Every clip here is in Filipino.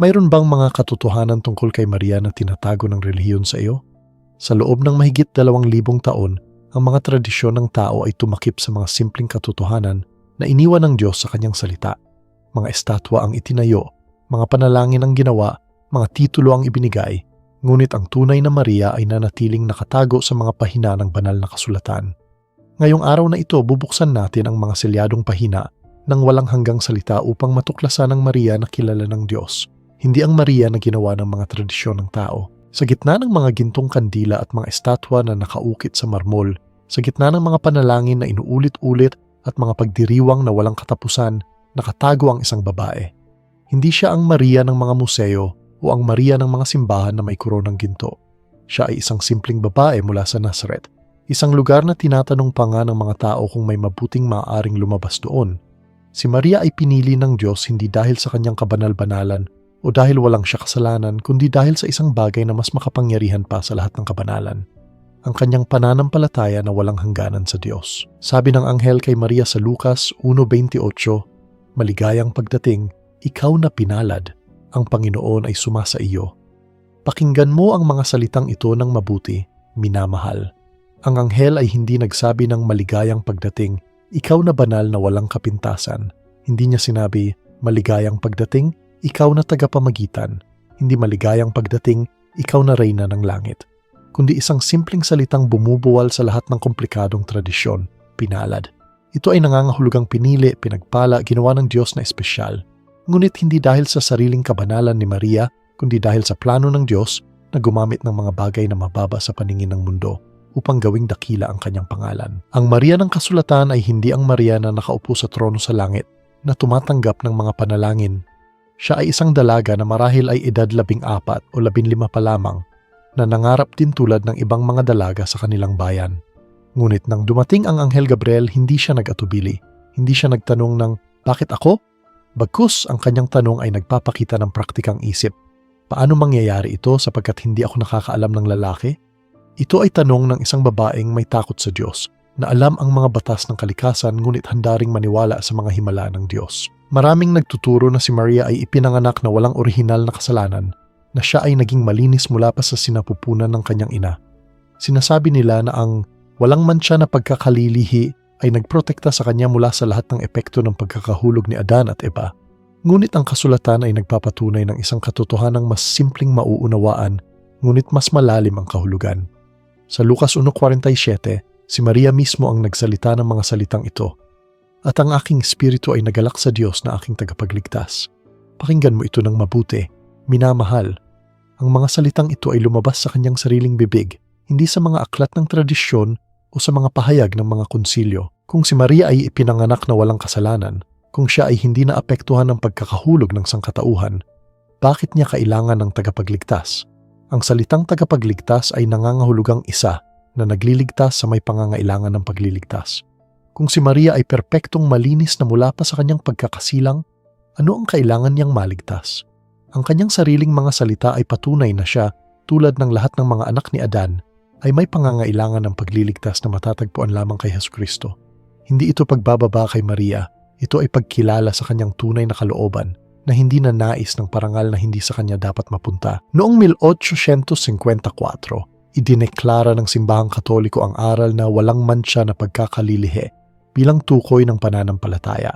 Mayroon bang mga katotohanan tungkol kay Maria na tinatago ng relihiyon sa iyo? Sa loob ng mahigit dalawang libong taon, ang mga tradisyon ng tao ay tumakip sa mga simpleng katotohanan na iniwan ng Diyos sa kanyang salita. Mga estatwa ang itinayo, mga panalangin ang ginawa, mga titulo ang ibinigay, ngunit ang tunay na Maria ay nanatiling nakatago sa mga pahina ng banal na kasulatan. Ngayong araw na ito, bubuksan natin ang mga selyadong pahina ng walang hanggang salita upang matuklasan ang Maria na kilala ng Diyos hindi ang Maria na ginawa ng mga tradisyon ng tao. Sa gitna ng mga gintong kandila at mga estatwa na nakaukit sa marmol, sa gitna ng mga panalangin na inuulit-ulit at mga pagdiriwang na walang katapusan, nakatago ang isang babae. Hindi siya ang Maria ng mga museo o ang Maria ng mga simbahan na may koronang ginto. Siya ay isang simpleng babae mula sa Nazareth, isang lugar na tinatanong pa nga ng mga tao kung may mabuting maaaring lumabas doon. Si Maria ay pinili ng Diyos hindi dahil sa kanyang kabanal-banalan o dahil walang siya kasalanan kundi dahil sa isang bagay na mas makapangyarihan pa sa lahat ng kabanalan. Ang kanyang pananampalataya na walang hangganan sa Diyos. Sabi ng anghel kay Maria sa Lucas 1.28, Maligayang pagdating, ikaw na pinalad, ang Panginoon ay sumasa iyo. Pakinggan mo ang mga salitang ito ng mabuti, minamahal. Ang anghel ay hindi nagsabi ng maligayang pagdating, ikaw na banal na walang kapintasan. Hindi niya sinabi, maligayang pagdating, ikaw na tagapamagitan, hindi maligayang pagdating, ikaw na reyna ng langit, kundi isang simpleng salitang bumubuwal sa lahat ng komplikadong tradisyon, pinalad. Ito ay nangangahulugang pinili, pinagpala, ginawa ng Diyos na espesyal. Ngunit hindi dahil sa sariling kabanalan ni Maria, kundi dahil sa plano ng Diyos na gumamit ng mga bagay na mababa sa paningin ng mundo upang gawing dakila ang kanyang pangalan. Ang Maria ng kasulatan ay hindi ang Maria na nakaupo sa trono sa langit na tumatanggap ng mga panalangin siya ay isang dalaga na marahil ay edad labing apat o labing lima pa lamang na nangarap din tulad ng ibang mga dalaga sa kanilang bayan. Ngunit nang dumating ang Anghel Gabriel, hindi siya nag-atubili. Hindi siya nagtanong ng, bakit ako? Bagkus ang kanyang tanong ay nagpapakita ng praktikang isip. Paano mangyayari ito sapagkat hindi ako nakakaalam ng lalaki? Ito ay tanong ng isang babaeng may takot sa Diyos na alam ang mga batas ng kalikasan ngunit handaring maniwala sa mga himala ng Diyos. Maraming nagtuturo na si Maria ay ipinanganak na walang orihinal na kasalanan, na siya ay naging malinis mula pa sa sinapupunan ng kanyang ina. Sinasabi nila na ang walang mancha na pagkakalilihi ay nagprotekta sa kanya mula sa lahat ng epekto ng pagkakahulog ni Adan at Eva. Ngunit ang kasulatan ay nagpapatunay ng isang katotohanang mas simpleng mauunawaan, ngunit mas malalim ang kahulugan. Sa Lucas 1.47, si Maria mismo ang nagsalita ng mga salitang ito at ang aking espiritu ay nagalak sa Diyos na aking tagapagligtas. Pakinggan mo ito ng mabuti, minamahal. Ang mga salitang ito ay lumabas sa kanyang sariling bibig, hindi sa mga aklat ng tradisyon o sa mga pahayag ng mga konsilyo. Kung si Maria ay ipinanganak na walang kasalanan, kung siya ay hindi naapektuhan ng pagkakahulog ng sangkatauhan, bakit niya kailangan ng tagapagligtas? Ang salitang tagapagligtas ay nangangahulugang isa na nagliligtas sa may pangangailangan ng pagliligtas. Kung si Maria ay perpektong malinis na mula pa sa kanyang pagkakasilang, ano ang kailangan niyang maligtas? Ang kanyang sariling mga salita ay patunay na siya, tulad ng lahat ng mga anak ni Adan, ay may pangangailangan ng pagliligtas na matatagpuan lamang kay Hesus Kristo. Hindi ito pagbababa kay Maria, ito ay pagkilala sa kanyang tunay na kalooban na hindi na nais ng parangal na hindi sa kanya dapat mapunta. Noong 1854, idineklara ng simbahang katoliko ang aral na walang mancha na pagkakalilihe bilang tukoy ng pananampalataya.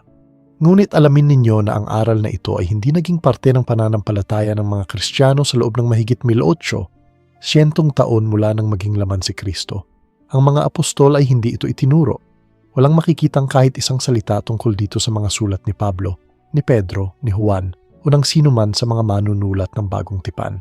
Ngunit alamin ninyo na ang aral na ito ay hindi naging parte ng pananampalataya ng mga Kristiyano sa loob ng mahigit 1800, siyentong taon mula nang maging laman si Kristo. Ang mga apostol ay hindi ito itinuro. Walang makikitang kahit isang salita tungkol dito sa mga sulat ni Pablo, ni Pedro, ni Juan, o ng sino man sa mga manunulat ng bagong tipan.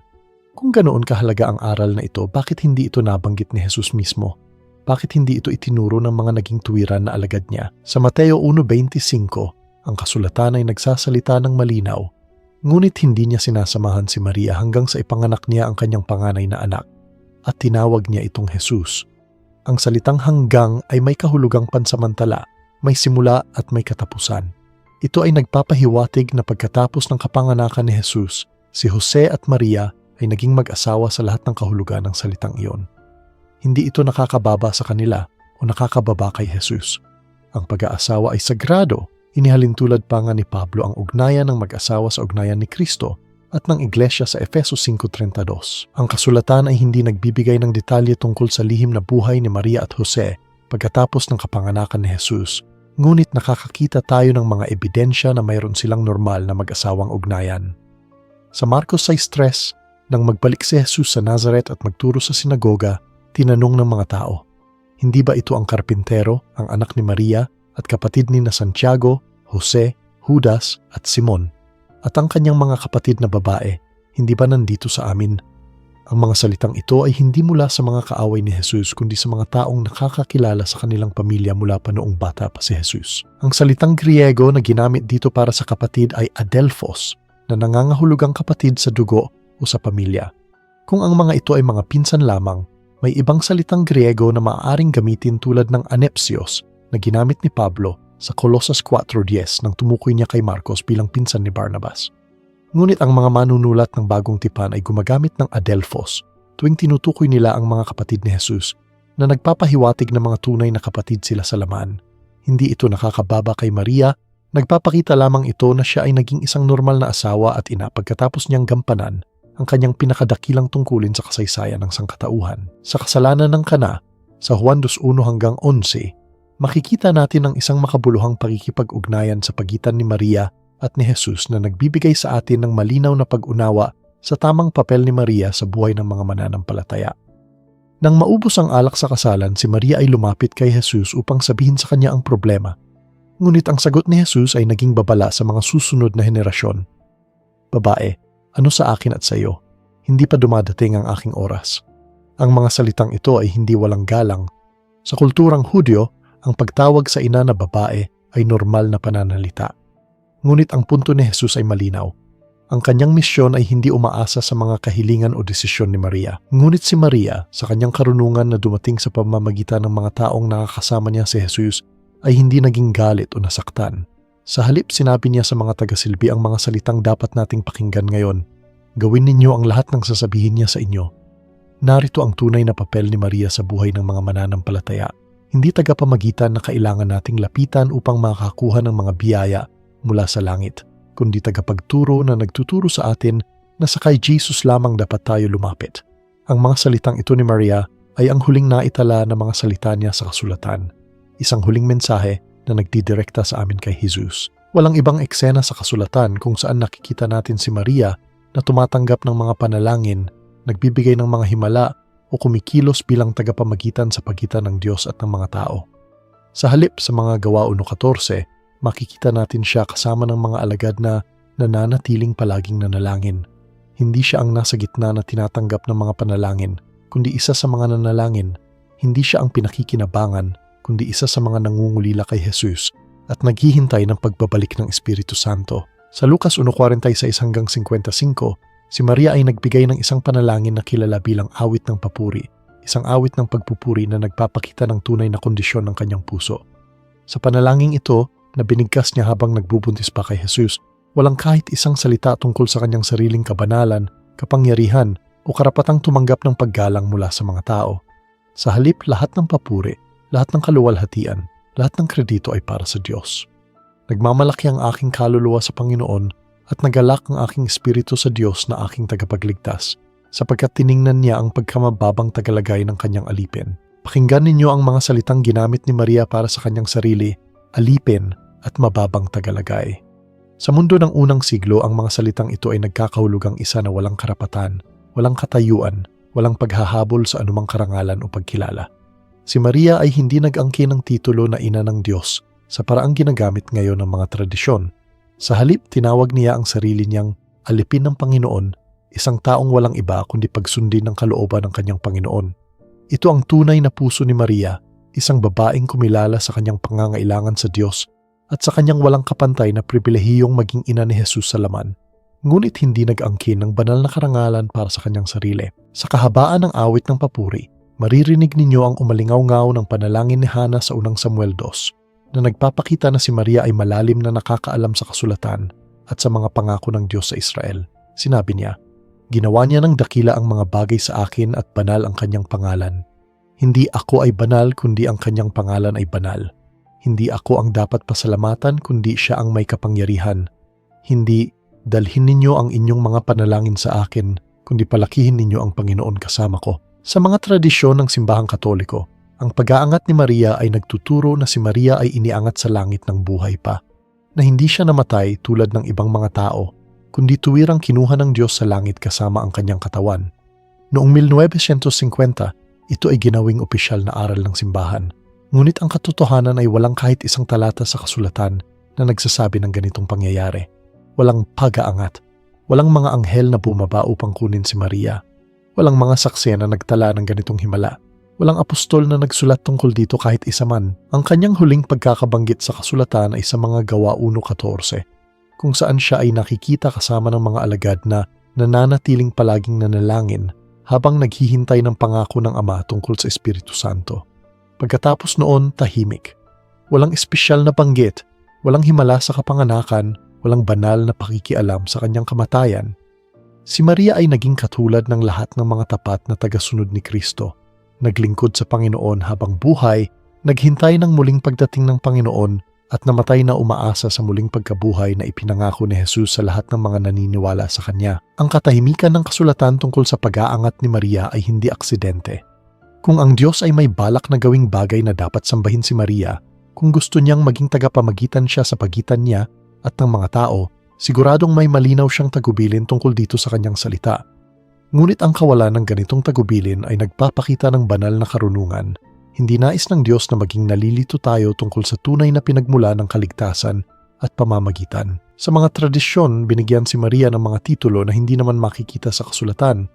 Kung ganoon kahalaga ang aral na ito, bakit hindi ito nabanggit ni Jesus mismo bakit hindi ito itinuro ng mga naging tuwiran na alagad niya? Sa Mateo 1.25, ang kasulatan ay nagsasalita ng malinaw, ngunit hindi niya sinasamahan si Maria hanggang sa ipanganak niya ang kanyang panganay na anak, at tinawag niya itong Jesus. Ang salitang hanggang ay may kahulugang pansamantala, may simula at may katapusan. Ito ay nagpapahiwatig na pagkatapos ng kapanganakan ni Jesus, si Jose at Maria ay naging mag-asawa sa lahat ng kahulugan ng salitang iyon hindi ito nakakababa sa kanila o nakakababa kay Jesus. Ang pag-aasawa ay sagrado, inihalin tulad pa nga ni Pablo ang ugnayan ng mag-asawa sa ugnayan ni Kristo at ng iglesia sa Efeso 5.32. Ang kasulatan ay hindi nagbibigay ng detalye tungkol sa lihim na buhay ni Maria at Jose pagkatapos ng kapanganakan ni Jesus, ngunit nakakakita tayo ng mga ebidensya na mayroon silang normal na mag-asawang ugnayan. Sa Marcos 6.3, nang magbalik si Jesus sa Nazareth at magturo sa sinagoga, tinanong ng mga tao, Hindi ba ito ang karpintero, ang anak ni Maria, at kapatid ni na Santiago, Jose, Judas, at Simon? At ang kanyang mga kapatid na babae, hindi ba nandito sa amin? Ang mga salitang ito ay hindi mula sa mga kaaway ni Jesus kundi sa mga taong nakakakilala sa kanilang pamilya mula pa noong bata pa si Jesus. Ang salitang Griego na ginamit dito para sa kapatid ay adelphos, na nangangahulugang kapatid sa dugo o sa pamilya. Kung ang mga ito ay mga pinsan lamang, may ibang salitang Griego na maaaring gamitin tulad ng anepsios na ginamit ni Pablo sa Colossus 4.10 nang tumukoy niya kay Marcos bilang pinsan ni Barnabas. Ngunit ang mga manunulat ng bagong tipan ay gumagamit ng adelphos tuwing tinutukoy nila ang mga kapatid ni Jesus na nagpapahiwatig ng mga tunay na kapatid sila sa laman. Hindi ito nakakababa kay Maria, nagpapakita lamang ito na siya ay naging isang normal na asawa at ina pagkatapos niyang gampanan ang kanyang pinakadakilang tungkulin sa kasaysayan ng sangkatauhan. Sa kasalanan ng kana, sa Juan 2.1 hanggang 11, makikita natin ang isang makabuluhang pakikipag-ugnayan sa pagitan ni Maria at ni Jesus na nagbibigay sa atin ng malinaw na pag-unawa sa tamang papel ni Maria sa buhay ng mga mananampalataya. Nang maubos ang alak sa kasalan, si Maria ay lumapit kay Jesus upang sabihin sa kanya ang problema. Ngunit ang sagot ni Jesus ay naging babala sa mga susunod na henerasyon. Babae, ano sa akin at sa iyo? Hindi pa dumadating ang aking oras. Ang mga salitang ito ay hindi walang galang. Sa kulturang Hudyo, ang pagtawag sa ina na babae ay normal na pananalita. Ngunit ang punto ni Jesus ay malinaw. Ang kanyang misyon ay hindi umaasa sa mga kahilingan o desisyon ni Maria. Ngunit si Maria, sa kanyang karunungan na dumating sa pamamagitan ng mga taong nakakasama niya si Jesus, ay hindi naging galit o nasaktan. Sa halip sinabi niya sa mga tagasilbi ang mga salitang dapat nating pakinggan ngayon. Gawin ninyo ang lahat ng sasabihin niya sa inyo. Narito ang tunay na papel ni Maria sa buhay ng mga mananampalataya hindi tagapamagitan na kailangan nating lapitan upang makakuha ng mga biyaya mula sa langit, kundi tagapagturo na nagtuturo sa atin na sa kay Jesus lamang dapat tayo lumapit. Ang mga salitang ito ni Maria ay ang huling naitala ng mga salita niya sa kasulatan, isang huling mensahe na nagdidirekta sa amin kay Jesus. Walang ibang eksena sa kasulatan kung saan nakikita natin si Maria na tumatanggap ng mga panalangin, nagbibigay ng mga himala o kumikilos bilang tagapamagitan sa pagitan ng Diyos at ng mga tao. Sa halip sa mga gawa 1.14, makikita natin siya kasama ng mga alagad na nananatiling palaging nanalangin. Hindi siya ang nasa gitna na tinatanggap ng mga panalangin, kundi isa sa mga nanalangin. Hindi siya ang pinakikinabangan, kundi isa sa mga nangungulila kay Jesus at naghihintay ng pagbabalik ng Espiritu Santo. Sa Lucas 1.46 hanggang 55, Si Maria ay nagbigay ng isang panalangin na kilala bilang awit ng papuri, isang awit ng pagpupuri na nagpapakita ng tunay na kondisyon ng kanyang puso. Sa panalangin ito, na binigkas niya habang nagbubuntis pa kay Jesus, walang kahit isang salita tungkol sa kanyang sariling kabanalan, kapangyarihan, o karapatang tumanggap ng paggalang mula sa mga tao. Sa halip lahat ng papuri, lahat ng kaluwalhatian, lahat ng kredito ay para sa Diyos. Nagmamalaki ang aking kaluluwa sa Panginoon at nagalak ang aking espiritu sa Diyos na aking tagapagligtas, sapagkat tiningnan niya ang pagkamababang tagalagay ng kanyang alipin. Pakinggan ninyo ang mga salitang ginamit ni Maria para sa kanyang sarili, alipin at mababang tagalagay. Sa mundo ng unang siglo, ang mga salitang ito ay nagkakahulugang isa na walang karapatan, walang katayuan, walang paghahabol sa anumang karangalan o pagkilala. Si Maria ay hindi nag-angkin ng titulo na ina ng Diyos sa paraang ginagamit ngayon ng mga tradisyon sa halip, tinawag niya ang sarili niyang alipin ng Panginoon, isang taong walang iba kundi pagsundin ng kalooban ng kanyang Panginoon. Ito ang tunay na puso ni Maria, isang babaeng kumilala sa kanyang pangangailangan sa Diyos at sa kanyang walang kapantay na pribilehiyong maging ina ni Jesus sa laman. Ngunit hindi nag-angkin ng banal na karangalan para sa kanyang sarili. Sa kahabaan ng awit ng papuri, maririnig ninyo ang umalingaw-ngaw ng panalangin ni Hana sa unang Samuel 2 na nagpapakita na si Maria ay malalim na nakakaalam sa kasulatan at sa mga pangako ng Diyos sa Israel. Sinabi niya, Ginawa niya ng dakila ang mga bagay sa akin at banal ang kanyang pangalan. Hindi ako ay banal kundi ang kanyang pangalan ay banal. Hindi ako ang dapat pasalamatan kundi siya ang may kapangyarihan. Hindi dalhin ninyo ang inyong mga panalangin sa akin, kundi palakihin ninyo ang Panginoon kasama ko. Sa mga tradisyon ng simbahang katoliko, ang pag-aangat ni Maria ay nagtuturo na si Maria ay iniangat sa langit ng buhay pa, na hindi siya namatay tulad ng ibang mga tao, kundi tuwirang kinuha ng Diyos sa langit kasama ang kanyang katawan. Noong 1950, ito ay ginawing opisyal na aral ng simbahan. Ngunit ang katotohanan ay walang kahit isang talata sa kasulatan na nagsasabi ng ganitong pangyayari. Walang pag-aangat. Walang mga anghel na bumaba upang kunin si Maria. Walang mga saksi na nagtala ng ganitong himala. Walang apostol na nagsulat tungkol dito kahit isa man. Ang kanyang huling pagkakabanggit sa kasulatan ay sa mga gawa 1.14, kung saan siya ay nakikita kasama ng mga alagad na nananatiling palaging nanalangin habang naghihintay ng pangako ng Ama tungkol sa Espiritu Santo. Pagkatapos noon, tahimik. Walang espesyal na banggit, walang himala sa kapanganakan, walang banal na pakikialam sa kanyang kamatayan. Si Maria ay naging katulad ng lahat ng mga tapat na tagasunod ni Kristo naglingkod sa Panginoon habang buhay, naghintay ng muling pagdating ng Panginoon at namatay na umaasa sa muling pagkabuhay na ipinangako ni Jesus sa lahat ng mga naniniwala sa Kanya. Ang katahimikan ng kasulatan tungkol sa pag-aangat ni Maria ay hindi aksidente. Kung ang Diyos ay may balak na gawing bagay na dapat sambahin si Maria, kung gusto niyang maging tagapamagitan siya sa pagitan niya at ng mga tao, siguradong may malinaw siyang tagubilin tungkol dito sa kanyang salita. Ngunit ang kawalan ng ganitong tagubilin ay nagpapakita ng banal na karunungan. Hindi nais ng Diyos na maging nalilito tayo tungkol sa tunay na pinagmula ng kaligtasan at pamamagitan. Sa mga tradisyon, binigyan si Maria ng mga titulo na hindi naman makikita sa kasulatan.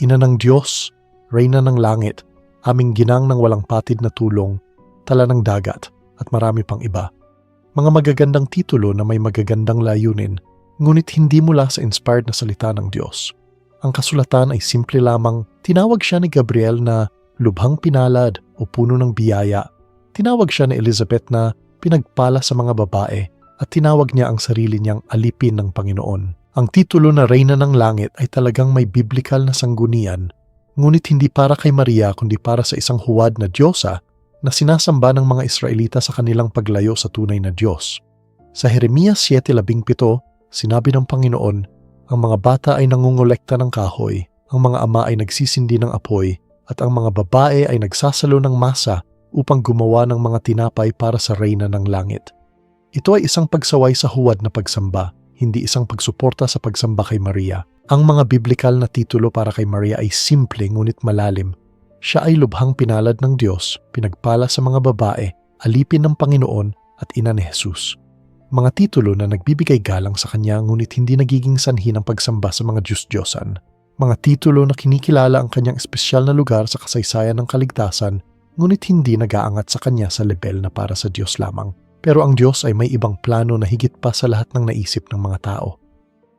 Ina ng Diyos, Reyna ng Langit, aming ginang ng walang patid na tulong, tala ng dagat, at marami pang iba. Mga magagandang titulo na may magagandang layunin, ngunit hindi mula sa inspired na salita ng Diyos. Ang kasulatan ay simple lamang tinawag siya ni Gabriel na lubhang pinalad o puno ng biyaya. Tinawag siya ni Elizabeth na pinagpala sa mga babae at tinawag niya ang sarili niyang alipin ng Panginoon. Ang titulo na Reyna ng Langit ay talagang may biblikal na sanggunian, ngunit hindi para kay Maria kundi para sa isang huwad na Diyosa na sinasamba ng mga Israelita sa kanilang paglayo sa tunay na Diyos. Sa Jeremias 7.17, sinabi ng Panginoon ang mga bata ay nangungulekta ng kahoy, ang mga ama ay nagsisindi ng apoy, at ang mga babae ay nagsasalo ng masa upang gumawa ng mga tinapay para sa reyna ng langit. Ito ay isang pagsaway sa huwad na pagsamba, hindi isang pagsuporta sa pagsamba kay Maria. Ang mga biblikal na titulo para kay Maria ay simple ngunit malalim. Siya ay lubhang pinalad ng Diyos, pinagpala sa mga babae, alipin ng Panginoon at ina ni Jesus mga titulo na nagbibigay galang sa kanya ngunit hindi nagiging sanhi ng pagsamba sa mga Diyos-Diyosan. Mga titulo na kinikilala ang kanyang espesyal na lugar sa kasaysayan ng kaligtasan ngunit hindi nag-aangat sa kanya sa level na para sa Diyos lamang. Pero ang Diyos ay may ibang plano na higit pa sa lahat ng naisip ng mga tao.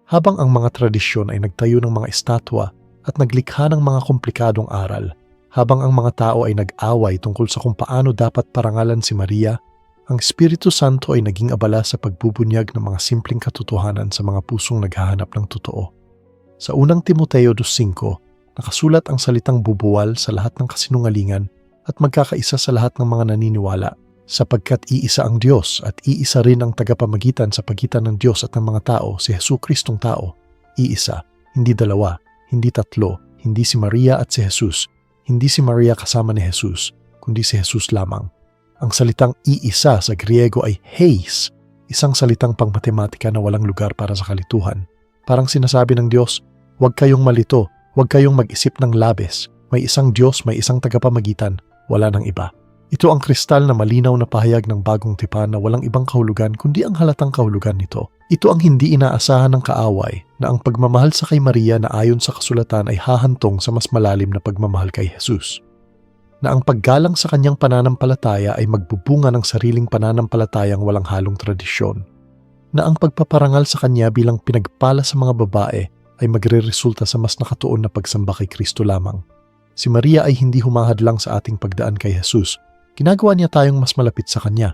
Habang ang mga tradisyon ay nagtayo ng mga estatwa at naglikha ng mga komplikadong aral, habang ang mga tao ay nag-away tungkol sa kung paano dapat parangalan si Maria ang Espiritu Santo ay naging abala sa pagbubunyag ng mga simpleng katotohanan sa mga pusong naghahanap ng totoo. Sa unang Timoteo 2.5, nakasulat ang salitang bubuwal sa lahat ng kasinungalingan at magkakaisa sa lahat ng mga naniniwala sapagkat iisa ang Diyos at iisa rin ang tagapamagitan sa pagitan ng Diyos at ng mga tao, si Hesu Kristong tao. Iisa, hindi dalawa, hindi tatlo, hindi si Maria at si Jesus, hindi si Maria kasama ni Jesus, kundi si Jesus lamang. Ang salitang iisa sa Griego ay heis, isang salitang pangmatematika na walang lugar para sa kalituhan. Parang sinasabi ng Diyos, huwag kayong malito, huwag kayong mag-isip ng labis. May isang Diyos, may isang tagapamagitan, wala nang iba. Ito ang kristal na malinaw na pahayag ng bagong tipan na walang ibang kahulugan kundi ang halatang kahulugan nito. Ito ang hindi inaasahan ng kaaway na ang pagmamahal sa kay Maria na ayon sa kasulatan ay hahantong sa mas malalim na pagmamahal kay Jesus na ang paggalang sa kanyang pananampalataya ay magbubunga ng sariling pananampalatayang walang halong tradisyon, na ang pagpaparangal sa kanya bilang pinagpala sa mga babae ay magre-resulta sa mas nakatuon na pagsamba kay Kristo lamang. Si Maria ay hindi humahad lang sa ating pagdaan kay Jesus. Ginagawa niya tayong mas malapit sa Kanya.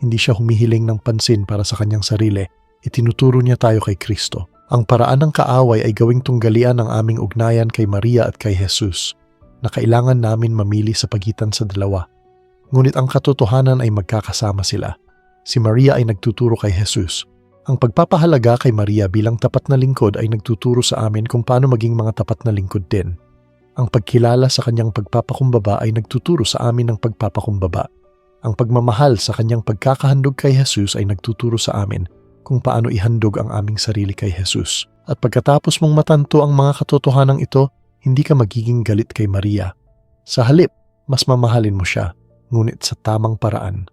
Hindi siya humihiling ng pansin para sa kanyang sarili. Itinuturo niya tayo kay Kristo. Ang paraan ng kaaway ay gawing tunggalian ang aming ugnayan kay Maria at kay Jesus na kailangan namin mamili sa pagitan sa dalawa. Ngunit ang katotohanan ay magkakasama sila. Si Maria ay nagtuturo kay Jesus. Ang pagpapahalaga kay Maria bilang tapat na lingkod ay nagtuturo sa amin kung paano maging mga tapat na lingkod din. Ang pagkilala sa kanyang pagpapakumbaba ay nagtuturo sa amin ng pagpapakumbaba. Ang pagmamahal sa kanyang pagkakahandog kay Jesus ay nagtuturo sa amin kung paano ihandog ang aming sarili kay Jesus. At pagkatapos mong matanto ang mga katotohanan ito, hindi ka magiging galit kay Maria. Sa halip, mas mamahalin mo siya, ngunit sa tamang paraan.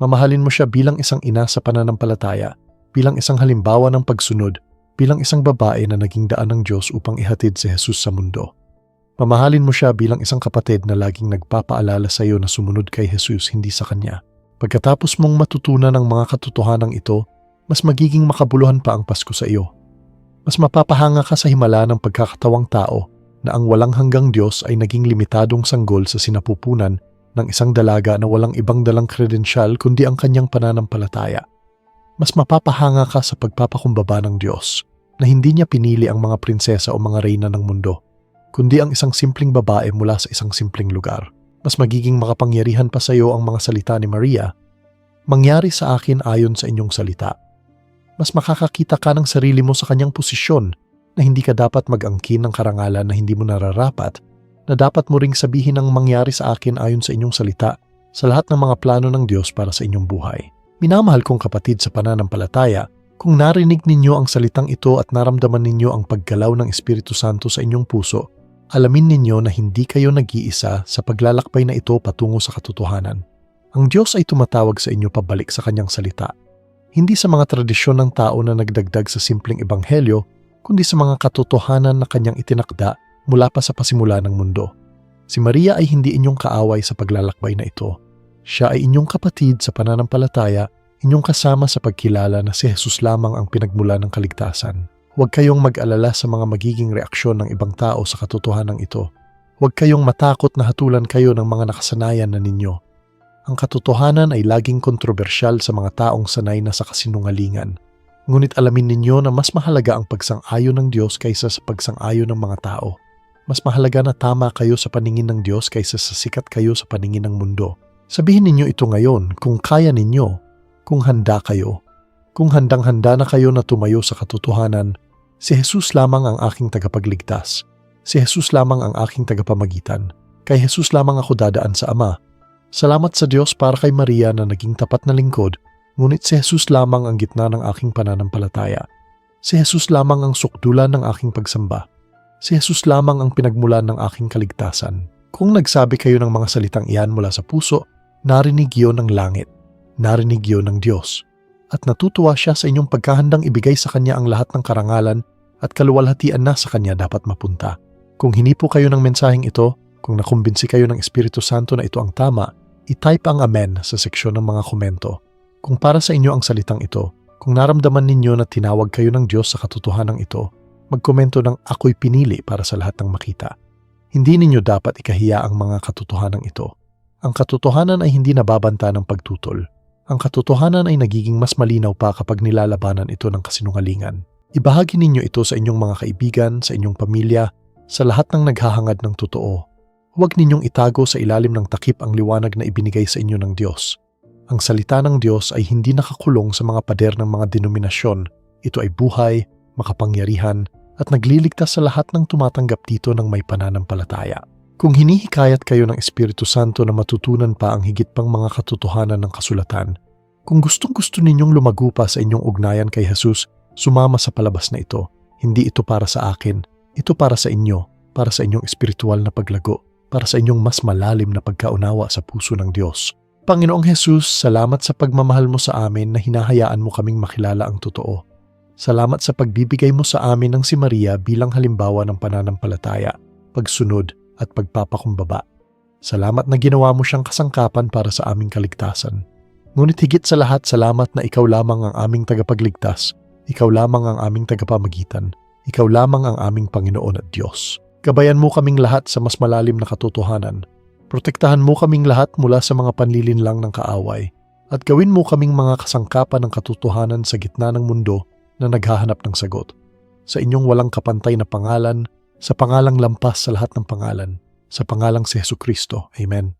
Mamahalin mo siya bilang isang ina sa pananampalataya bilang isang halimbawa ng pagsunod, bilang isang babae na naging daan ng Diyos upang ihatid si Jesus sa mundo. Mamahalin mo siya bilang isang kapatid na laging nagpapaalala sa iyo na sumunod kay Jesus hindi sa Kanya. Pagkatapos mong matutunan ang mga katotohanan ito, mas magiging makabuluhan pa ang Pasko sa iyo. Mas mapapahanga ka sa himala ng pagkakatawang tao na ang walang hanggang Diyos ay naging limitadong sanggol sa sinapupunan ng isang dalaga na walang ibang dalang kredensyal kundi ang kanyang pananampalataya mas mapapahanga ka sa pagpapakumbaba ng Diyos na hindi niya pinili ang mga prinsesa o mga reyna ng mundo, kundi ang isang simpleng babae mula sa isang simpleng lugar. Mas magiging makapangyarihan pa sa iyo ang mga salita ni Maria, mangyari sa akin ayon sa inyong salita. Mas makakakita ka ng sarili mo sa kanyang posisyon na hindi ka dapat mag-angkin ng karangalan na hindi mo nararapat, na dapat mo ring sabihin ang mangyari sa akin ayon sa inyong salita sa lahat ng mga plano ng Diyos para sa inyong buhay. Minamahal kong kapatid sa pananampalataya, kung narinig ninyo ang salitang ito at naramdaman ninyo ang paggalaw ng Espiritu Santo sa inyong puso, alamin ninyo na hindi kayo nag-iisa sa paglalakbay na ito patungo sa katotohanan. Ang Diyos ay tumatawag sa inyo pabalik sa kanyang salita. Hindi sa mga tradisyon ng tao na nagdagdag sa simpleng ebanghelyo, kundi sa mga katotohanan na kanyang itinakda mula pa sa pasimula ng mundo. Si Maria ay hindi inyong kaaway sa paglalakbay na ito siya ay inyong kapatid sa pananampalataya, inyong kasama sa pagkilala na si Jesus lamang ang pinagmula ng kaligtasan. Huwag kayong mag-alala sa mga magiging reaksyon ng ibang tao sa katotohanan ito. Huwag kayong matakot na hatulan kayo ng mga nakasanayan na ninyo. Ang katotohanan ay laging kontrobersyal sa mga taong sanay na sa kasinungalingan. Ngunit alamin ninyo na mas mahalaga ang pagsang-ayon ng Diyos kaysa sa pagsang-ayon ng mga tao. Mas mahalaga na tama kayo sa paningin ng Diyos kaysa sa sikat kayo sa paningin ng mundo. Sabihin ninyo ito ngayon kung kaya ninyo, kung handa kayo. Kung handang-handa na kayo na tumayo sa katotohanan, si Jesus lamang ang aking tagapagligtas. Si Jesus lamang ang aking tagapamagitan. Kay Jesus lamang ako dadaan sa Ama. Salamat sa Diyos para kay Maria na naging tapat na lingkod, ngunit si Jesus lamang ang gitna ng aking pananampalataya. Si Jesus lamang ang sukdulan ng aking pagsamba. Si Jesus lamang ang pinagmulan ng aking kaligtasan. Kung nagsabi kayo ng mga salitang iyan mula sa puso, narinig yon ng langit, narinig yon ng Diyos, at natutuwa siya sa inyong pagkahandang ibigay sa Kanya ang lahat ng karangalan at kaluwalhatian na sa Kanya dapat mapunta. Kung hinipo kayo ng mensaheng ito, kung nakumbinsi kayo ng Espiritu Santo na ito ang tama, itype ang Amen sa seksyon ng mga komento. Kung para sa inyo ang salitang ito, kung naramdaman ninyo na tinawag kayo ng Diyos sa katotohanan ito, magkomento ng ako'y pinili para sa lahat ng makita. Hindi ninyo dapat ikahiya ang mga katotohanan ito. Ang katotohanan ay hindi nababanta ng pagtutol. Ang katotohanan ay nagiging mas malinaw pa kapag nilalabanan ito ng kasinungalingan. Ibahagi ninyo ito sa inyong mga kaibigan, sa inyong pamilya, sa lahat ng naghahangad ng totoo. Huwag ninyong itago sa ilalim ng takip ang liwanag na ibinigay sa inyo ng Diyos. Ang salita ng Diyos ay hindi nakakulong sa mga pader ng mga denominasyon. Ito ay buhay, makapangyarihan, at nagliligtas sa lahat ng tumatanggap dito ng may pananampalataya. Kung hinihikayat kayo ng Espiritu Santo na matutunan pa ang higit pang mga katotohanan ng kasulatan, kung gustong gusto ninyong lumago pa sa inyong ugnayan kay Jesus, sumama sa palabas na ito. Hindi ito para sa akin, ito para sa inyo, para sa inyong espiritual na paglago, para sa inyong mas malalim na pagkaunawa sa puso ng Diyos. Panginoong Jesus, salamat sa pagmamahal mo sa amin na hinahayaan mo kaming makilala ang totoo. Salamat sa pagbibigay mo sa amin ng si Maria bilang halimbawa ng pananampalataya, pagsunod, at pagpapakumbaba. Salamat na ginawa mo siyang kasangkapan para sa aming kaligtasan. Ngunit higit sa lahat, salamat na ikaw lamang ang aming tagapagligtas, ikaw lamang ang aming tagapamagitan, ikaw lamang ang aming Panginoon at Diyos. Gabayan mo kaming lahat sa mas malalim na katotohanan. Protektahan mo kaming lahat mula sa mga panlilinlang ng kaaway. At gawin mo kaming mga kasangkapan ng katotohanan sa gitna ng mundo na naghahanap ng sagot. Sa inyong walang kapantay na pangalan, sa pangalang lampas sa lahat ng pangalan, sa pangalang si Heso Kristo. Amen.